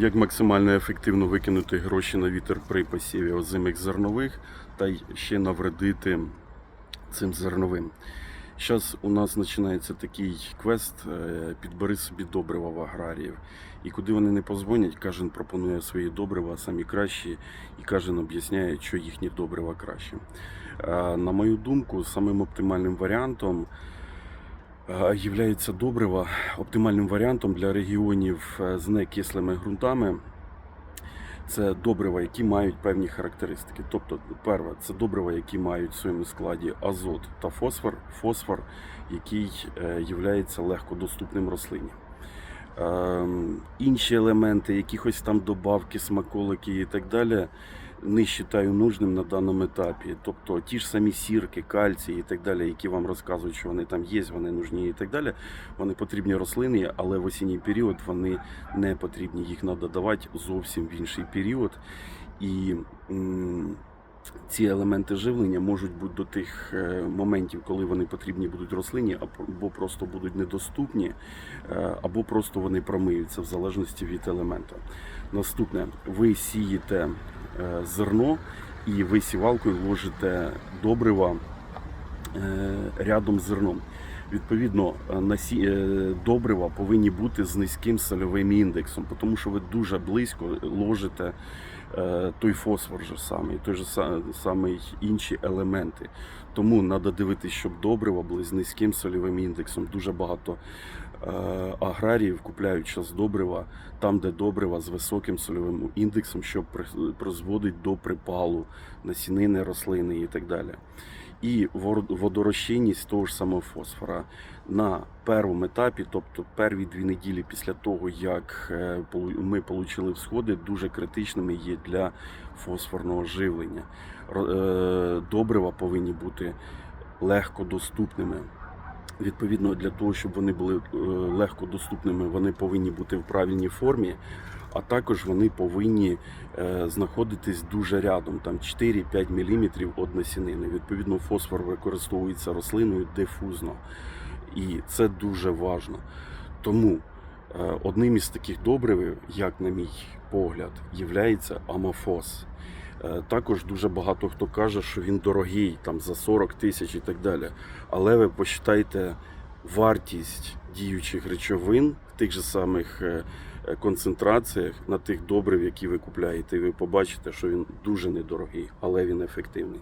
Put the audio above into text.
Як максимально ефективно викинути гроші на вітер при посіві озимих зернових та ще навредити цим зерновим. Зараз у нас починається такий квест е, підбери собі добрива в аграріїв. І куди вони не позвонять, кожен пропонує свої добрива, самі кращі, і кожен об'ясняє, що їхні добрива краще. Е, На мою думку, самим оптимальним варіантом являється добрива оптимальним варіантом для регіонів е, з некислими ґрунтами. Це добрива, які мають певні характеристики. Тобто, перше, це добрива, які мають в своєму складі азот та фосфор, фосфор, який є легкодоступним рослині. Ем, інші елементи, якихось там добавки, смаколики і так далі, не вважаю нужним на даному етапі. Тобто ті ж самі сірки, кальцій і так далі, які вам розказують, що вони там є, вони нужні і так далі. Вони потрібні рослини, але в осінній період вони не потрібні. Їх треба давати зовсім в інший період. І ці елементи живлення можуть бути до тих е, моментів, коли вони потрібні будуть рослині, або просто будуть недоступні, е, або просто вони промиються в залежності від елемента. Наступне, ви сієте е, зерно і ви сівалкою ложите добрива рядом з зерном. Відповідно, е, насі... е, добрива повинні бути з низьким сольовим індексом, тому що ви дуже близько ложите е, той фосфор же самий, той же самий інші елементи. Тому треба дивитися, щоб добрива були з низьким сольовим індексом. Дуже багато аграріїв купляють зараз добрива там, де добрива з високим сольовим індексом, що призводить до припалу насінини рослини і так далі і водорозчинність того ж самого фосфора на першому етапі, тобто перві дві неділі після того, як е, ми отримали всходи, дуже критичними є для фосфорного живлення. Е, Добрива повинні бути легко доступними. Відповідно, для того, щоб вони були е, легко доступними, вони повинні бути в правильній формі, а також вони повинні е, знаходитись дуже рядом, там 4-5 мм від насінини. Відповідно, фосфор використовується рослиною дифузно. І це дуже важно. Тому е, одним із таких добрив, як на мій погляд, є амофос. Е, Також дуже багато хто каже, що він дорогий, там за 40 тисяч і так далі. Але ви посчитайте вартість діючих речовин в тих же самих е, е, концентраціях на тих добрив, які ви купляєте, і ви побачите, що він дуже недорогий, але він ефективний.